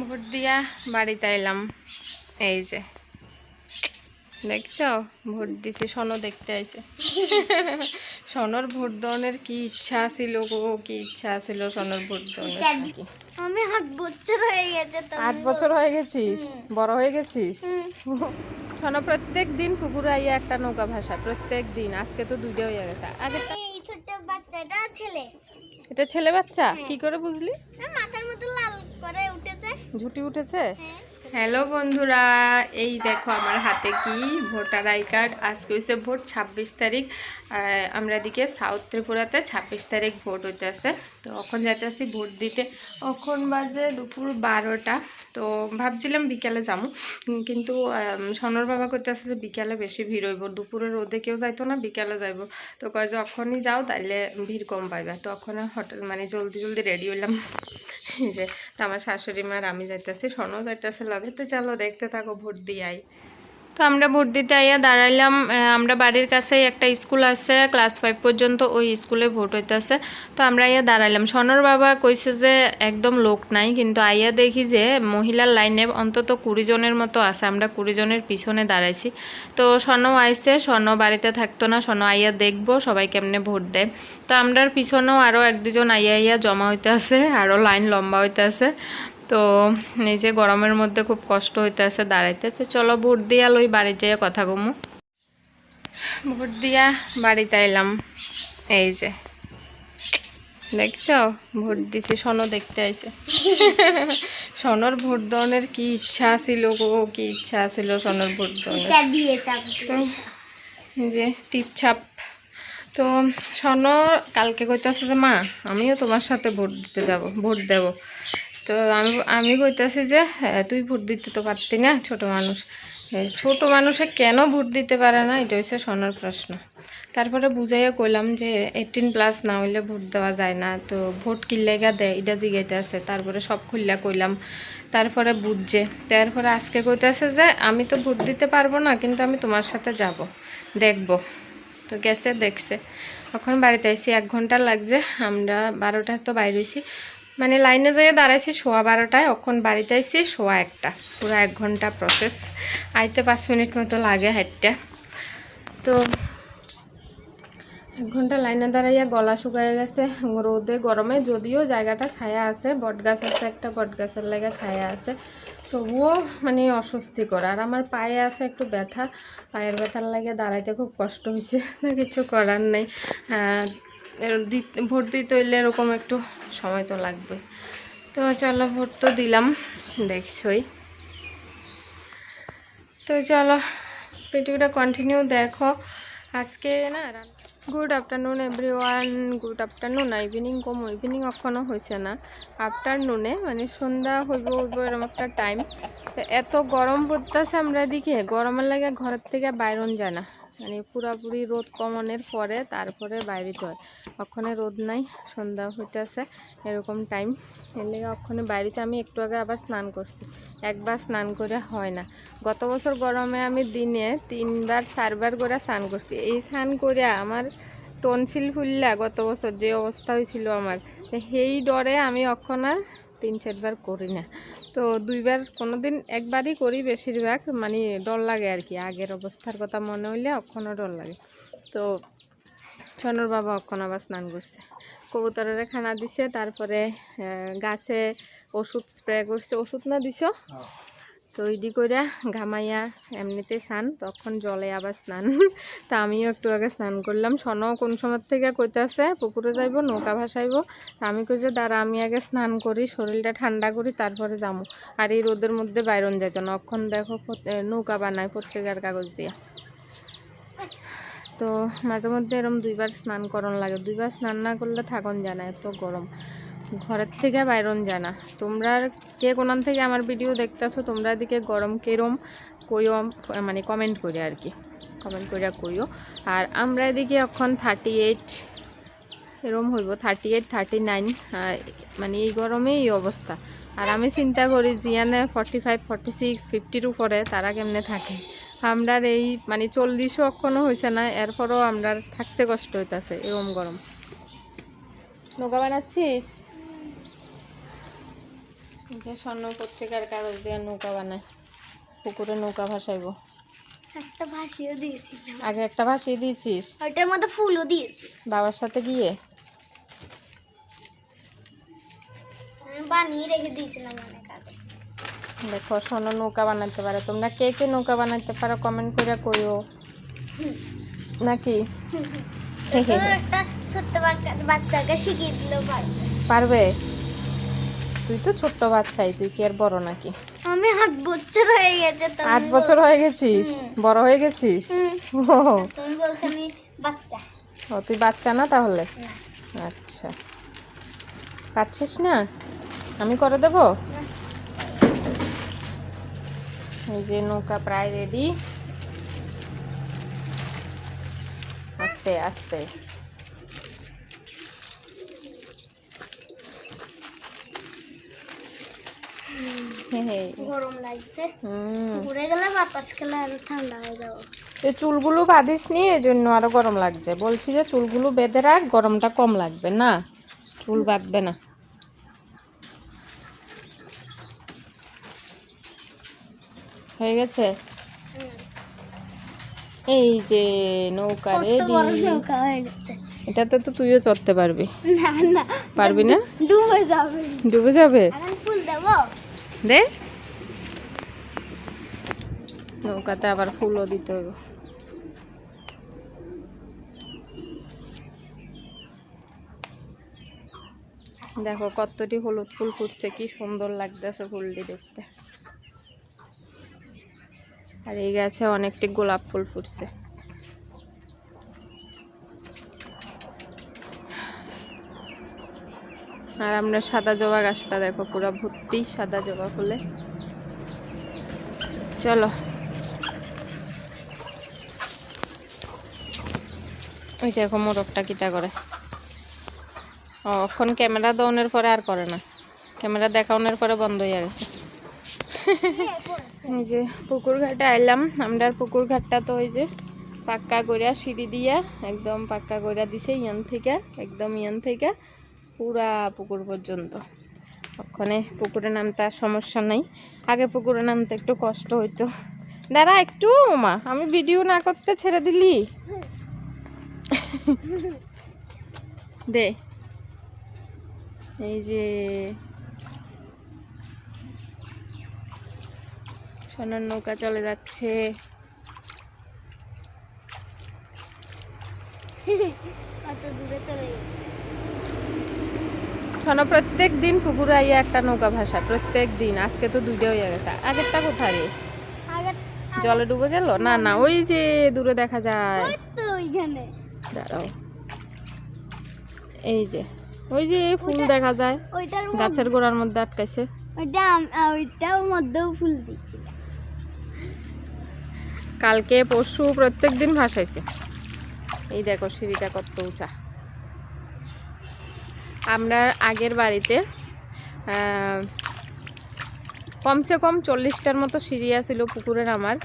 Vote দিয়া বাড়িতে এলাম এই যে। দেখছ? ভোট দিছি সনো দেখতে আইছে। সনর ভোট দেওয়ানোর কি ইচ্ছা ছিল গো? কি ইচ্ছা ছিল সনর ভোট দেওয়ানোর কি আমি আট বছর হয়ে গেছে তো আট বছর হয়ে গেছিস? বড় হয়ে গেছিস? শোনো প্রত্যেক দিন পুকুরে আইয়া একটা নৌকা ভাষা প্রত্যেক দিন। আজকে তো দুইটা হয়ে গেছে। আগে এই ছোট্ট বাচ্চাটা ছেলে। এটা ছেলে বাচ্চা? কি করে বুঝলি? মাথার মতো লাল করে ঝুটি উঠেছে? হ্যাঁ। হ্যালো বন্ধুরা, এই দেখো আমার হাতে কি ভোটার আই কার্ড? আজকে হয়েছে ভোট ছাব্বিশ তারিখ আমরা এদিকে সাউথ ত্রিপুরাতে ছাব্বিশ তারিখ ভোট হইতেছে। তো এখন যাইতেছি ভোট দিতে। এখন বাজে দুপুর বারোটা। তো ভাবছিলাম বিকালে যাব কিন্তু সনর বাবা করতেছে যে বিকালে বেশি ভিড় হইব। দুপুরে রোদে কেউ যাইতো না, বিকালে যাইব। তো কয় যখনই যাও, তাইলে ভিড় কম পাইবে। তো ওখানে হোটেল মানে জলদি জলদি রেডি হইলাম। যে, তো আমার শাশুড়ি মার, আমি যাইতেছি, সনও যাইতেছে লগে। তো চলো, দেখতে থাকো, ভোট দিয়ে আই তো আমরা ভোট দিতে আইয়া দাঁড়াইলাম আমরা বাড়ির কাছেই একটা স্কুল আছে, ক্লাস ফাইভ পর্যন্ত ওই স্কুলে ভোট হইতেছে। তো আমরা আইয়া দাঁড়াইলাম। সনর বাবা কইছে যে একদম লোক নাই, কিন্তু আইয়া দেখি যে মহিলার লাইনে অন্তত কুড়ি জনের মতো আছে, আমরা কুড়ি জনের পিছনে দাঁড়াইছি। তো স্বর্ণ আইসে স্বর্ণ বাড়িতে থাকতো না স্বর্ণ আইয়া দেখব সবাই কেমনে ভোট দেয়। তো আমরার পিছনেও আরও এক দুজন আইয়া আইয়া জমা হইতে আছে আরও লাইন লম্বা হইতে আছে তো এই যে গরমের মধ্যে খুব কষ্ট হইতে আছে দাঁড়াইতে। তো চলো ভোট দিয়া লই বাড়ি যেয়ে কথা কমু। ভোট দিয়া বাড়িতে আইলাম। এই যে। দেখছ? ভোট দিছি সনো দেখতে আইছে। সনর ভোট দেওয়ানোর কি ইচ্ছা ছিল গো? কি ইচ্ছা ছিল সনর ভোট এই যে টিপছাপ তো স্বর্ণ কালকে কইতেছে যে মা আমিও তোমার সাথে ভোট দিতে যাব ভোট দেব। তো আমি আমি কইতাছি যে হ্যাঁ, তুই ভোট দিতে তো পারতি না ছোট মানুষ। ছোট মানুষে কেন ভোট দিতে পারে না? এটা হচ্ছে স্বর্ণর প্রশ্ন। তারপরে বুঝাইয়া কইলাম যে এইটিন প্লাস না হইলে ভোট দেওয়া যায় না। তো ভোট কিল্লেগা দেয় এটা জিগাইতে আছে। তারপরে সব খুললা কইলাম। তারপরে বুঝছে। তারপরে আজকে কইতেছে যে আমি তো ভোট দিতে পারব না কিন্তু আমি তোমার সাথে যাব দেখব। তো গেছে দেখছে। তখন বাড়িতে আইসি এক ঘণ্টা লাগছে। আমরা বারোটায় তো বাইরে হয়েছি মানে লাইনে যেয়ে দাঁড়াইছি, সোয়া বারোটায়, এখন বাড়িতে আইসি সোয়া একটা। পুরো এক ঘণ্টা প্রসেস আইতে পাঁচ মিনিট মতো লাগে হাইটটা তো এক ঘণ্টা লাইনে দাঁড়াইয়া গলা শুকায় গেছে রোদে, গরমে, যদিও জায়গাটা ছায়া আছে, বটগাছ আছে, একটা বটগাছের লাগা ছায়া আছে। তবুও মানে অস্বস্তিকর। আর আমার পায়ে আছে একটু ব্যথা। পায়ের ব্যথার লাগে দাঁড়াইতে খুব কষ্ট হয়েছে কিছু করার নেই। ভোট দিতে হইলে এরকম একটু সময় তো লাগবে। তো চলো ভোট তো দিলাম, দেখছই। তো চলো, ভিডিওটা কন্টিনিউ দেখো। আজকে না good afternoon everyone good afternoon evening come evening এখনও হয়েছে না। আফটারনুনে মানে সন্ধ্যা হইব হইব এরকম একটা টাইম এত গরম পড়তেছে আমরা এদিকে, গরমের লাগে ঘরের থেকে বাইরন যায় না। মানে পুরাপুরি রোদ কমনের পরে তারপরে বাইরেতে হয় ওখানে রোদ নাই, সন্ধ্যা হইতেছে, এরকম টাইম এর লেগে ওখানে বাইরেছে আমি একটু আগে আবার স্নান করছি। একবার স্নান করে হয় না। গত বছর গরমে আমি দিনে তিনবার, চারবার করে স্নান করছি। এই স্নান করে আমার টনসিল ফুললা গত বছর যে অবস্থা হয়েছিল আমার। সেই ডরে আমি অখন আর তিন চারবার করি না। তো দুইবার কোনো দিন একবারই করি বেশিরভাগ মানে ডর লাগে আর কি। আগের অবস্থার কথা মনে হইলে অক্ষণও ডর লাগে। তো ছনর বাবা অক্ষণ আবার স্নান করছে। কবুতরের খানা দিছে, তারপরে গাছে ওষুধ স্প্রে করছে। ওষুধ না দিছ? তো ইডি করে ঘামাইয়া এমনিতে স্নান, তখন জলে আবার স্নান। তা আমিও একটু আগে স্নান করলাম। সন কোন সময় থেকে কইতাছে, পুকুরে যাইব, নৌকা ভাসাইব? তা আমি কই যে, দাঁড়া, আমি আগে স্নান করি, শরীরটা ঠান্ডা করি, তারপরে যাব আর এই রোদের মধ্যে বাইরন যাইতো না। অক্ষণ দেখো নৌকা বানায় পত্রিকার কাগজ দিয়া। তো মাঝে মধ্যে এরম দুইবার স্নান করন লাগে। দুইবার স্নান না করলে থাকন না, এত গরম। ঘরের থেকে বাইরন যায় না। তোমরা কে কোনান থেকে আমার ভিডিও দেখতেছো, তোমরা এদিকে গরম কেরম কইও মানে কমেন্ট করে আর কি। কমেন্ট করে কইও। আর আমরা এদিকে এখন থার্টি এইট এরম হইব থার্টি এইট থার্টি নাইন মানে এই গরমে এই অবস্থা। আর আমি চিন্তা করি, জিয়ানে ফর্টি ফাইভ ফর্টি সিক্স ফিফটির উপরে তারা কেমনে থাকে? আমরা এই মানে চল্লিশও অক্ষণও হয়েছে না, এরপরও আমরা থাকতে কষ্ট হইতাছে, এরম গরম। নৌকা বানাচ্ছিস? যে স্বর্ণ পত্রিকার কাগজ দিয়ে নৌকা বানায়। পুকুরে নৌকা ভাসাইবো। একটা ভাসিও দিয়েছিলাম আগে একটা ভাসিয়ে দিয়েছিস? ওইটার মধ্যে ফুলও দিয়েছি। বাবার সাথে গিয়ে? বানিয়ে রেখে দিয়েছিলাম অনেক আগে। দেখো স্বর্ণ নৌকা বানাতে পারে। তোমরা কে কে নৌকা বানাতে পারো কমেন্ট করে কইও। নাকি। একটা ছোট্ট বাচ্চা- বাচ্চাকে শিখিয়ে দিলেও পারবে পারবে? তুই তো ছোট্ট বাচ্চাই তুই কি আর বড় নাকি? আমি আট বছর হয়ে গেছে আট বছর হয়ে গেছিস? বড় হয়ে গেছিস? ও। আমি বাচ্চা। ও তুই বাচ্চা না তাহলে? আচ্ছা। পাচ্ছিস না? আমি করে দেব? এই যে নৌকা প্রায় রেডি আস্তে আস্তে। গরম লাগছে। ঘুরে গেলে বাতাস খেলে আরও ঠান্ডা হয়ে যাব। এই চুলগুলো বাঁধিস নি এই জন্য আরও গরম লাগছে। বলছি যে চুলগুলো বেঁধে রাখ গরমটা কম লাগবে না। চুল বাঁধবে না। হয়ে গেছে? এই যে নৌকা রেডি এটাতে তো তুইও চড়তে পারবি। না না। পারবি না? ডুবে যাবে। ডুবে যাবে? ফুল দেবো? দে। নৌকাতে আবার ফুলও দিতে হবে দেখো কতটি হলুদ ফুল ফুটছে, কি সুন্দর লাগতেছে ফুলটি দেখতে। আর এই গাছে অনেকটি গোলাপ ফুল ফুটছে। আর আমরা সাদা জবা গাছটা দেখো, পুরো ভর্তি সাদা জবা ফুলে। চলো। ওই দেখো মোরগটা কিতা করে। ও, এখন ক্যামেরা দেওয়ানোর পরে আর করে না। ক্যামেরা দেখানোর পরে বন্ধ হয়ে গেছে। এই যে পুকুর ঘাটে আইলাম। আমরা পুকুর ঘাটটা তো ওই যে পাক্কা গড়িয়া সিঁড়ি দিয়া, একদম পাক্কা গড়িয়া দিছে ইয়ান থেকে, একদম ইয়ান থেকে। পুরা পুকুর পর্যন্ত। ওখানে পুকুরে নামতে আর সমস্যা নাই। আগে পুকুরে নামতে একটু কষ্ট হইতো। দাঁড়া একটু, মা, আমি ভিডিও না করতে ছেড়ে দিলি। দে। এই যে, সোনার নৌকা চলে যাচ্ছে। কত দূরে চলে গেছে। সোনা প্রত্যেক দিন পুকুরে আইয়া একটা নৌকা ভাসা প্রত্যেক দিন। আজকে তো দুইটা হয়ে গেছে। আগেরটা কোথায় রে? জলে ডুবে গেল? না না ওই যে দূরে দেখা যায়। দাঁড়াও। এই যে ওই যে ফুল দেখা যায়। গাছের গোড়ার মধ্যে আটকাইছে। ওইটা ওইটাও মধ্যেও ফুল দিচ্ছিল কালকে পরশু প্রত্যেক দিন ভাসাইছে। এই দেখো সিঁড়িটা কত উঁচা। আমরা আগের বাড়িতে কমসে কম চল্লিশটার মতো সিঁড়ি আছিল পুকুরের আমার।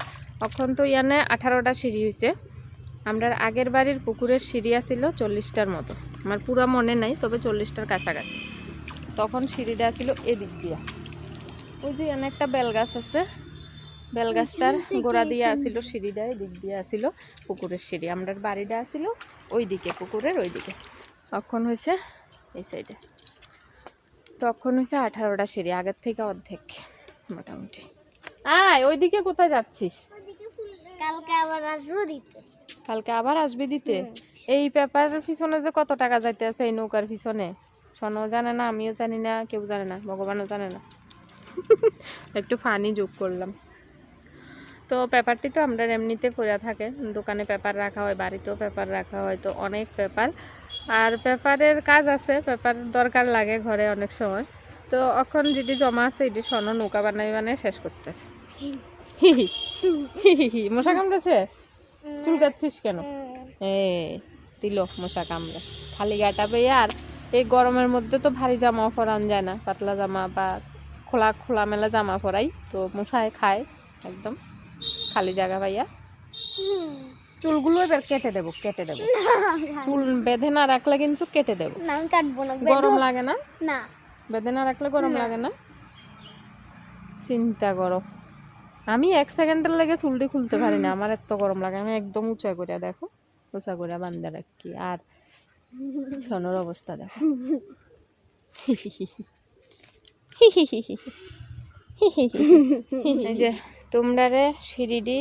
এখন তো ইয়ানে আঠারোটা সিঁড়ি হয়েছে আমরা আগের বাড়ির পুকুরের সিঁড়ি আছিল চল্লিশটার মতো। আমার পুরো মনে নাই, তবে চল্লিশটার কাছাকাছি। তখন সিঁড়িটা ছিল এদিক দিয়া। ওই যে এখানে একটা বেল গাছ আছে। বেল গাছটার গোড়া দিয়ে আসিল সিঁড়িটা, এদিক দিয়ে আসিল পুকুরের সিঁড়ি। আমরার বাড়িটা আসিল ওই দিকে পুকুরের ওই দিকে তখন হয়েছে এই সাইডে তখন হয়েছে আঠারোটা সিঁড়ি আগের থেকে অর্ধেক মোটামুটি। আয় ওইদিকে কোথায় যাচ্ছিস? কালকে আবার আসব দিতে। কালকে আবার আসবি দিতে? এই পেপারের পিছনে যে কত টাকা যাইতে আছে এই নৌকার পিছনে? সোনাও জানে না আমিও জানি না কেউ জানে না ভগবানও জানে না। একটু ফানি যোগ করলাম। তো পেপারটি তো আমরা এমনিতে পড়ে থাকে। দোকানে পেপার রাখা হয় বাড়িতেও পেপার রাখা হয় তো অনেক পেপার। আর পেপারের কাজ আছে পেপার দরকার লাগে ঘরে অনেক সময়। তো এখন যেটি জমা আছে এটি স্বর্ণ নৌকা বানাই বানাই শেষ করতেছে। মশা কামড়েছে? চুল চুলকাচ্ছিস কেন? এই দিল মশা কামড়ে। খালি গাটা পেয়ে আর এই গরমের মধ্যে তো ভারী জামা পরান যায় না। পাতলা জামা বা খোলা খোলা মেলা জামা পরাই তো মশায় খায় একদম। খালি জায়গা পাইয়া চুলগুলো এবার কেটে দেবো কেটে দেবো। চুল বেঁধে না রাখলে কিন্তু কেটে দেবো। না আমি কাটবো না। গরম লাগে না? না। বেঁধে না রাখলে গরম লাগে না? চিন্তা করো। আমি এক সেকেন্ডের লেগে চুলটি খুলতে পারি না আমার এত গরম লাগে। আমি একদম উঁচা করে দেখো উঁচা করে বান্ধে রাখি আর ছনোর অবস্থা দেখো। যে তোমরা রে সিঁড়িডি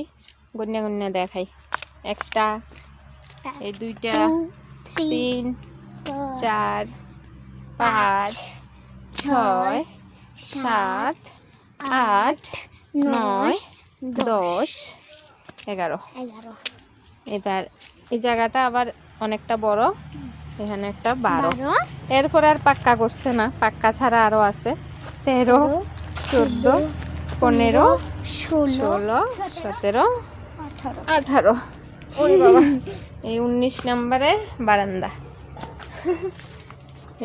গন্যা গন্যা দেখাই। একটা এই দুইটা তিন চার পাঁচ ছয় সাত আট নয় দশ এগারো। এবার এই জায়গাটা আবার অনেকটা বড় এখানে একটা বারো। এরপরে আর পাক্কা করছে না পাক্কা ছাড়া আরও আছে। তেরো চোদ্দ পনেরো ষোলো সতেরো আঠারো। এই উনিশ নম্বরে বারান্দা।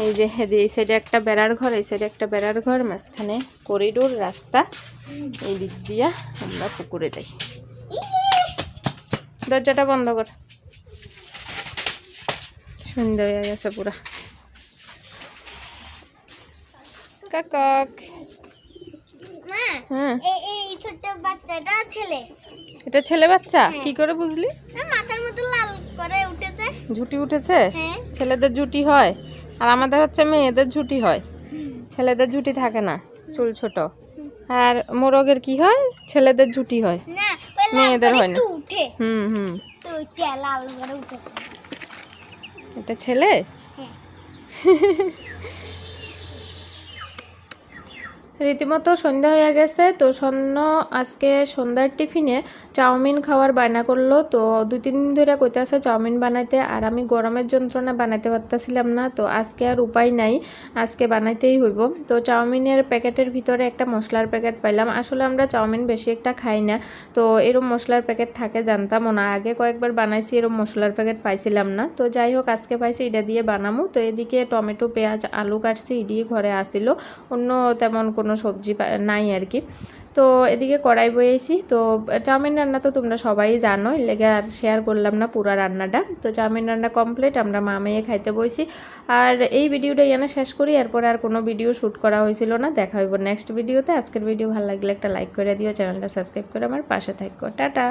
এই যে এই সাইডে একটা বেড়ার ঘর এই সাইডে একটা বেড়ার ঘর মাঝখানে করিডোর রাস্তা। এই দিক দিয়া আমরা পুকুরে যাই। দরজাটা বন্ধ কর। সন্ধ্যা হয়ে গেছে পুরা। কাকক। মা হ্যাঁ। এই ছোট্ট বাচ্চাটা ছেলে। এটা ছেলে বাচ্চা? কি করে বুঝলি? হ্যাঁ, মাথার মতো লাল করে উঠেছে। ঝুটি উঠেছে? হ্যাঁ। ছেলেদের ঝুটি হয়। আর আমাদের হচ্ছে মেয়েদের ঝুটি হয়। ছেলেদের ঝুটি থাকে না চুল ছোট। আর মোরগের কি হয়? ছেলেদের ঝুটি হয়। মেয়েদের হয় না। হুম হুম। এটা ছেলে? হ্যাঁ। রীতিমতো সন্ধ্যা হয়ে গেছে, তো স্বর্ণ আজকে সন্ধ্যার টিফিনে চাউমিন খাওয়ার বায়না করল। তো দুই তিন দিন ধরে কইতাছে চাউমিন বানাইতে, আর আমি গরমের যন্ত্রণা বানাইতে পারতাছিলাম না, তো আজকে আর উপায় নাই, আজকে বানাইতেই হইব। তো চাউমিনের প্যাকেটের ভিতরে একটা মশলার প্যাকেট পাইলাম। আসলে আমরা চাউমিন বেশি একটা খাই না, তো এরম মশলার প্যাকেট থাকে জানতামও না, আগে কয়েকবার বানাইছি এরম মশলার প্যাকেট পাইছিলাম না। তো যাই হোক, আজকে পাইছি, এটা দিয়ে বানামু। তো এদিকে টমেটো, পেঁয়াজ, আলু কাটছি এদিকে ঘরে আসিল, অন্য তেমন কোনো সবজি পা- নাই আর কি। তো এদিকে কড়াই বয়েছি তো চাউমিন রান্না তো তোমরা সবাই জানো লেগে আর শেয়ার করলাম না পুরা রান্নাটা। তো চাউমিন রান্না কমপ্লিট আমরা মা মেয়ে খাইতে বইছি আর এই ভিডিওটা এনে শেষ করি, এরপর আর কোনো ভিডিও শ্যুট করা হয়েছিল না। দেখা হইব নেক্সট ভিডিওতে আজকের ভিডিও ভালো লাগলে একটা লাইক করে দিও চ্যানেলটা সাবস্ক্রাইব করে আমার পাশে থাকো। টাটা!